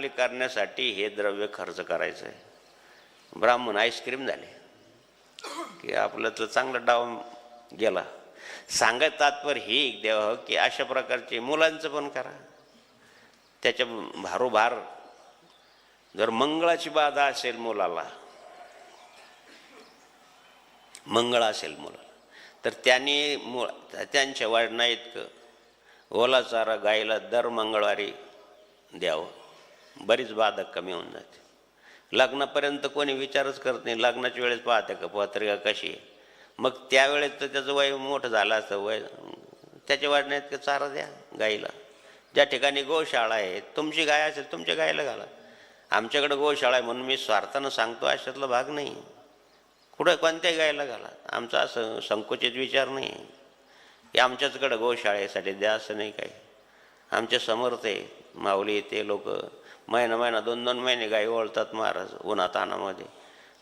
चांगली करण्यासाठी हे द्रव्य खर्च करायचं आहे. ब्राह्मण आईस्क्रीम झाले. की आपलं तर चांगला डाव गेला. सांगत तात्पर्य हे एक देवा हो की अशा प्रकारचे मुलांचं पण करा. त्याच्या भारोभार जर मंगळाची बाधा असेल मुलाला मंगळ असेल मुलाला तर त्यांनी मु त्यांच्या वाढणा इतकं ओला चारा गायला दर मंगळवारी द्यावं. बरीच बाधा कमी होऊन जाते. लग्नापर्यंत कोणी विचारच करत नाही. लग्नाच्या वेळेस पाहते का पत्रिका कशी आहे? मग त्यावेळेस तर त्याचं वय मोठं झालं असतं. वय त्याच्या वाढण्यात का चारा द्या गाईला. ज्या ठिकाणी गोशाळा आहे तुमची गाय असेल तुमच्या गायला घाला. आमच्याकडे गोशाळा आहे म्हणून मी स्वार्थानं सांगतो अशातला भाग नाही. कुठं कोणत्याही गायला घाला. आमचा असं संकुचित विचार नाही. की आमच्याचकडं गोशाळेसाठी द्या असं नाही काही. आमचे समर्थ आहे माऊली ते लोक महिना महिना दोन दोन महिने गाई ओळतात महाराज उन्हातानामध्ये.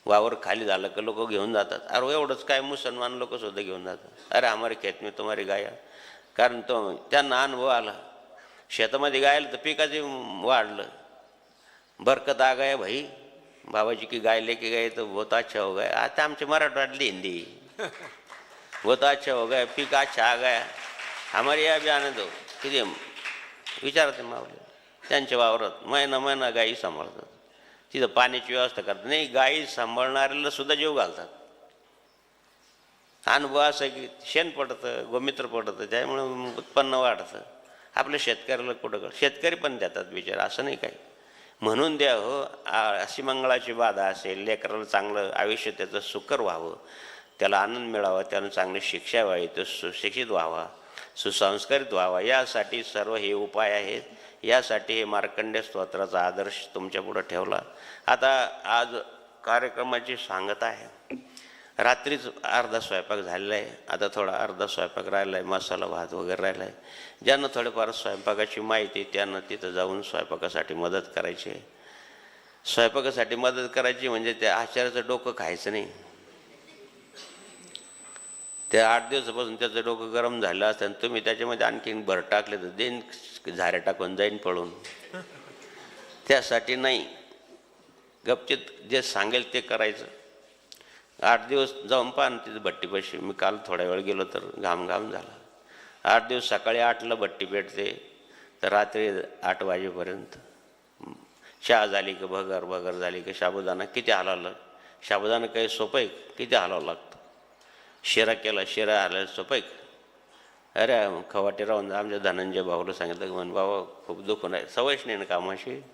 वावर खाली झालं का लोक घेऊन जातात. अरे हो, एवढंच काय मुसलमान लोक सुद्धा घेऊन जातात. अरे हमारे खेत मी तुम्हारी गाया. कारण तो त्यांना अनुभव आला. शेतामध्ये गायला तर पिकाचे वाढलं. बरकत आ गया भाई. बाबाजी की गाय की गाय तर बहुत अच्छा हो गया. आता आमचे मराठवाडली हिंदी. बहुत अच्छा हो गया. पीक अच्छा आ गया. हमारे यहाँ भी आने दो हो. किती विचारते मावले त्यांच्या वावरात महिना महिना गायी सांभाळतात. तिथं पाण्याची व्यवस्था करतात. नाही गायी सांभाळणाऱ्याला सुद्धा जीव घालतात. अनुभव असं की शेण पडतं गोमित्र पडतं त्यामुळे उत्पन्न वाढतं. आपल्या शेतकऱ्याला कुठं कळ शेतकरी पण देतात बिचार असं नाही काही. म्हणून द्या हो आ- अशी मंगळाची बाधा असेल लेकराला चांगलं आयुष्य त्याचं सुकर व्हावं त्याला आनंद मिळावा त्यानं चांगली शिक्षा व्हावी तो सुशिक्षित व्हावा सुसंस्कारित व्हावा यासाठी सर्व हे उपाय आहेत. यासाठी हे मार्कंडे स्तोत्राचा आदर्श तुमच्या पुढं ठेवला. आता आज कार्यक्रमाची सांगत आहे. रात्रीच अर्धा स्वयंपाक झालेला आहे आता थोडा अर्धा स्वयंपाक राहिला आहे मसाला भात वगैरे राहिला आहे ज्यांना थोडेफार स्वयंपाकाची माहिती त्यांना तिथं जाऊन स्वयंपाकासाठी मदत करायची. आहे स्वयंपाकासाठी मदत करायची म्हणजे त्या आचार्याचं डोकं खायचं नाही. त्या आठ दिवसापासून त्याचं डोकं गरम झालं असतं आणि तुम्ही त्याच्यामध्ये आणखीन भर टाकले तर देईन झारे टाकून जाईन पळून. त्यासाठी नाही. गपचित जे सांगेल ते करायचं. आठ दिवस जाऊन पाहा ना तिथं भट्टीपाशी. मी काल थोड्या वेळ गेलो तर घाम घाम झाला. आठ दिवस सकाळी आठला भट्टी पेटते. तर रात्री आठ वाजेपर्यंत. चहा झाली का भगर भगर झाली का साबुदाणा किती हलावलं? शाबुदाना काही सोपं आहे? किती हलावं लागतं? शिरा केला शिरा आला सोपं आहे अरे खवाटे राहून आमच्या धनंजय भाऊला सांगितलं की म्हण बाबा खूप दुखून आहे. सवयच नाही ना कामाशी.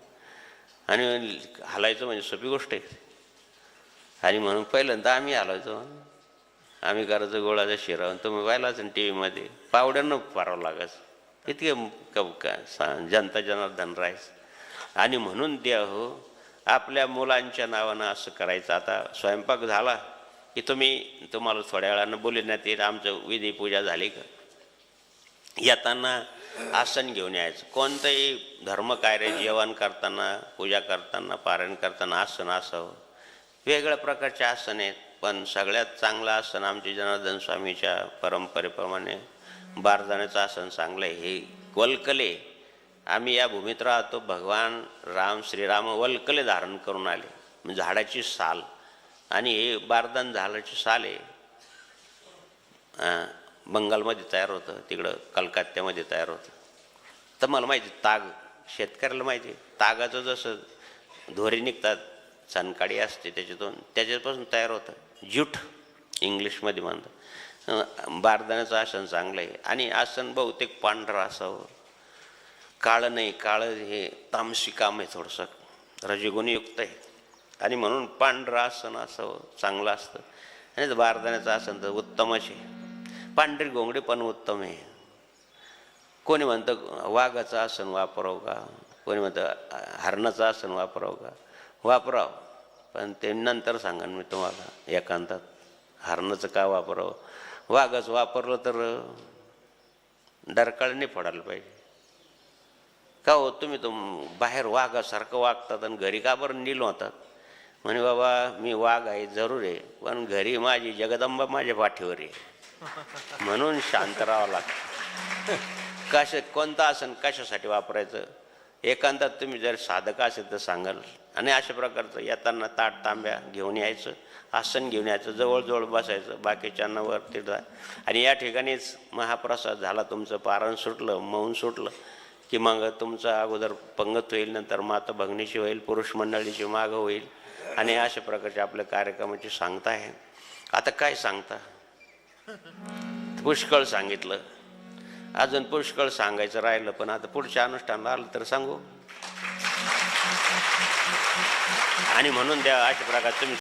आणि हलायचं म्हणजे सोपी गोष्ट आहे. आणि म्हणून पहिल्यांदा आम्ही हलायचो. आम्ही करायचो गोळाचा शिरा तुम्ही पाहिलाच ना टी व्हीमध्ये पावड्यानं पारावं लागायचं. इतके का सा- जनता जनार्दन राहायचं. आणि म्हणून द्या हो आपल्या मुलांच्या नावानं असं करायचं. आता स्वयंपाक झाला की तुम्ही तुम्हाला थोड्या वेळानं बोलण्यात येईल आमचं विधी पूजा झाली का? येताना आसन घेऊन यायचं. कोणतंही धर्मकार्य जेवण करताना पूजा करताना पारायण करताना आसन असावं. वेगळ्या प्रकारचे आसन आहेत पण सगळ्यात चांगलं आसन आमचे जनार्दन स्वामीच्या परंपरेप्रमाणे बारदाण्याचं आसन चांगलं आहे. हे वल्कले. आम्ही या भूमीत राहतो भगवान राम श्रीराम वल्कले धारण करून आले. म्हणजे झाडाची साल. आणि हे बारदान झाडाची साल आहे बंगालमध्ये तयार होतं तिकडं कलकत्त्यामध्ये तयार होतं. तर मला माहिती ताग शेतकऱ्याला माहिती आहे, तागाचं जसं धोरी निघतात चणकाडी असते त्याच्यातून त्याच्यापासून तयार होतं. ज्यूट इंग्लिशमध्ये म्हणतात. बारदाण्याचं आसन चांगलं आहे. आणि आसन बहुतेक पांढरं असावं. काळं नाही काळं हे तामसी काम आहे थोडंसं. रजगुणयुक्त आहे. आणि म्हणून पांढरं आसन असं चांगलं असतं. आणि बारदाण्याचं आसन तर उत्तमच आहे पांढरी घोंगडी पण उत्तम आहे. कोणी म्हणतं वाघाचं आसन वापरावं का? कोणी म्हणतं हरणाचं आसन वापरावं का? वापरावं. पण ते नंतर सांगा मी तुम्हाला एकांतात. हरणाचं का वापरावं? वाघाचं वापरलं तर डरकाळने फोडायला पाहिजे. का हो तुम्ही तुम बाहेर वाघासारखं वागतात आणि घरी का बरं नील होतात? म्हणे बाबा मी वाघ आहे जरूर आहे पण घरी माझी जगदंबा माझ्या पाठीवर आहे. म्हणून शांत राहावं लागतं. कश कोणतं आसन कशासाठी वापरायचं? एकांतात तुम्ही जर साधक असेल तर सांगाल. आणि अशा प्रकारचं येताना ताट तांब्या घेऊन यायचं आसन घेऊन यायचं जवळजवळ बसायचं बाकीच्यांना वर तिथं. आणि या ठिकाणीच महाप्रसाद झाला तुमचं पारण सुटलं मौन सुटलं की मग तुमचं अगोदर पंगत होईल नंतर माता भगिनीची होईल पुरुष मंडळीची मागं होईल. आणि अशा प्रकारचे आपल्या कार्यक्रमाची सांगता आहे. आता काय सांगता? पुष्कळ सांगितलं. अजून पुष्कळ सांगायचं राहिलं पण आता पुढच्या अनुष्ठानला आलं तर सांगू. आणि म्हणून द्या अशा प्रकार तुम्ही